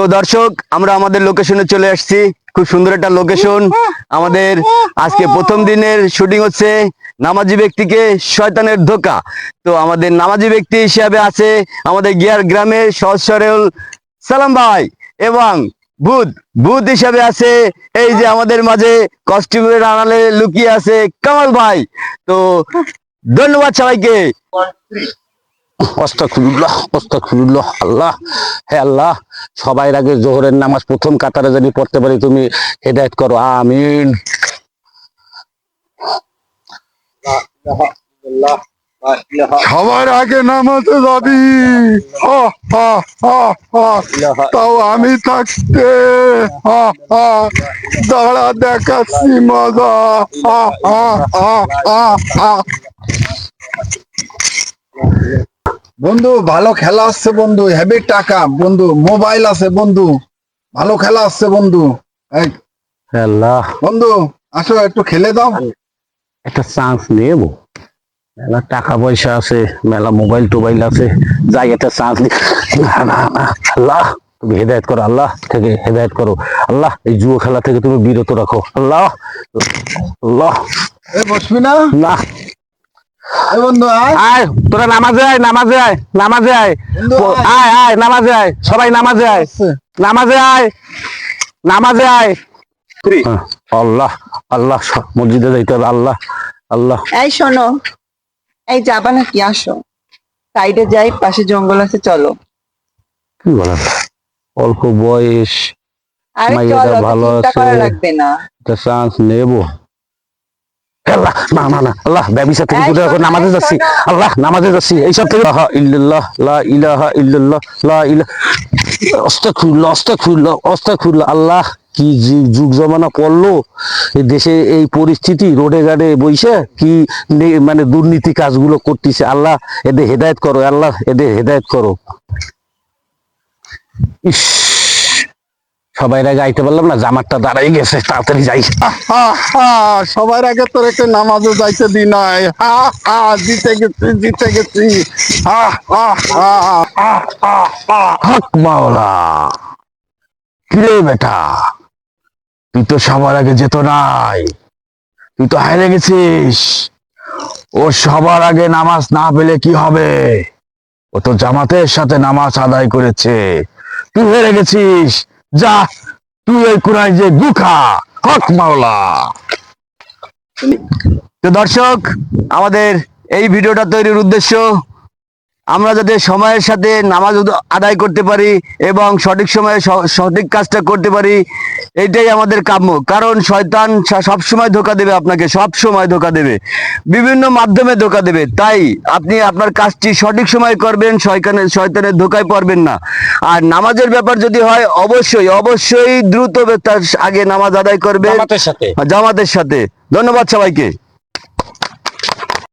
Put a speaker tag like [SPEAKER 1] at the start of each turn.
[SPEAKER 1] তো দর্শক, আমরা আমাদের লোকেশনে চলে আসছি। খুব সুন্দর একটা লোকেশন আমাদের আজকে প্রথম দিনের শুটিং হচ্ছে নামাজি ব্যক্তিকে শয়তানের ধোকা। তো আমাদের নামাজি ব্যক্তি হিসাবে আছে আমাদের গিয়ার গ্রামের সহজ সরল সালাম ভাই এবং ভূত। ভূত হিসাবে আছে, এই যে আমাদের মাঝে কস্টিউমের আড়ালে লুকিয়ে আছে কামাল ভাই। তো ধন্যবাদ সবাইকে।
[SPEAKER 2] অস্তাকুল্লাহ অস্তাকুল্লাহ আল্লাহ হে আল্লাহ সবাই আগে জোহরের নামাজ প্রথম কাতারে জানি পড়তে পারি তুমি হেদায়েত করো আমিন
[SPEAKER 3] সবার আগে নামাতে যাবি হা, হা, হা, হা। তাও আমি থাকতে হা, হা। দাঁড়া দেখাচ্ছি মজা হা। বন্ধু ভালো খেলা আসছে বন্ধু হেভি টাকা। বন্ধু মোবাইল আছে বন্ধু ভালো খেলা আসছে বন্ধু।
[SPEAKER 2] আল্লাহ
[SPEAKER 3] বন্ধু আসো একটু খেলে দাও।
[SPEAKER 2] একটা চান্স নেব। মেলা টাকা পয়সা আছে মেলা মোবাইল টোবাইল আছে। যাই একটা চান্স না। না না আল্লাহ তুমি হেদায়ত করো আল্লাহ থেকে হেদায়ত করো। আল্লাহ এই জুয়ো খেলা থেকে তুমি বিরত রাখো। আল্লাহ আল্লাহ।
[SPEAKER 3] বসবি না?
[SPEAKER 2] না।
[SPEAKER 3] বন্ধু আয়।
[SPEAKER 2] তোরা নামাজে আয় নামাজে আয় নামাজে আয়।
[SPEAKER 3] আয়।
[SPEAKER 2] আয় আয় নামাজে আয় সবাই নামাজে আয়। নামাজে আয় নামাজে আয়। আল্লাহ আল্লাহ মসজিদে যাইতে হবে আল্লাহ আল্লাহ।
[SPEAKER 4] এই শোনো এই যাবা নাকি আসো। সাইডে যাই পাশে জঙ্গল আছে চলো।
[SPEAKER 2] কি বলেন অল্প বয়স ভালো আছে।
[SPEAKER 4] লাগবে না।
[SPEAKER 2] একটা চান্স নেব। আল্লাহ না না না আল্লাহ ব্যবসা থেকে দূরে রাখো নামাজে যাচ্ছি আল্লাহ নামাজে যাচ্ছি এইসব থেকে ইল্লাল্লাহ লা ইলাহা ইল্লাল্লাহ লা ইলাহা আস্তাগফিরুল্লাহ আস্তাগফিরুল্লাহ আস্তাগফিরুল্লাহ আল্লাহ কি যুগ জমানা পড়ল এই দেশে এই পরিস্থিতি রোডে গাড়ে বইসে কি মানে দুর্নীতি কাজগুলো করতেছে আল্লাহ এদের হেদায়েত করো আল্লাহ এদের হেদায়েত করো। ইস। সবাই আগে আইতে পারলাম না জামারটা দাঁড়াই গেছে তাড়াতাড়ি যাই।
[SPEAKER 3] সবার আগে তোর একটা নামাজও যাইতে দি নাই। জিতে গেছি জিতে গেছি।
[SPEAKER 2] হক মাওলা। কিরে বেটা? তুই তো সবার আগে যেত নাই। তুই তো হারে গেছিস। ও সবার আগে নামাজ না পেলে কি হবে? ও তো জামাতের সাথে নামাজ আদায় করেছে। তুই হেরে গেছিস। যা, তুই ওই কুরাই যে গুখা, হক মাওলা।
[SPEAKER 1] তো দর্শক, আমাদের এই ভিডিওটা তৈরির উদ্দেশ্য আমরা যাতে সময়ের সাথে নামাজ আদায় করতে পারি এবং সঠিক সময়ে সঠিক কাজটা করতে পারি এটাই আমাদের কাম্য। কারণ শয়তান সব সময় ধোকা দেবে আপনাকে সব সময় ধোকা দেবে। বিভিন্ন মাধ্যমে ধোকা দেবে। তাই আপনি আপনার কাজটি সঠিক সময় করবেন শয়তানের শয়তানের ধোকায় পড়বেন না। আর নামাজের ব্যাপার যদি হয় অবশ্যই অবশ্যই দ্রুত তার আগে নামাজ আদায় করবেন।
[SPEAKER 2] জামাতের সাথে।
[SPEAKER 1] জামাতের সাথে। ধন্যবাদ সবাইকে।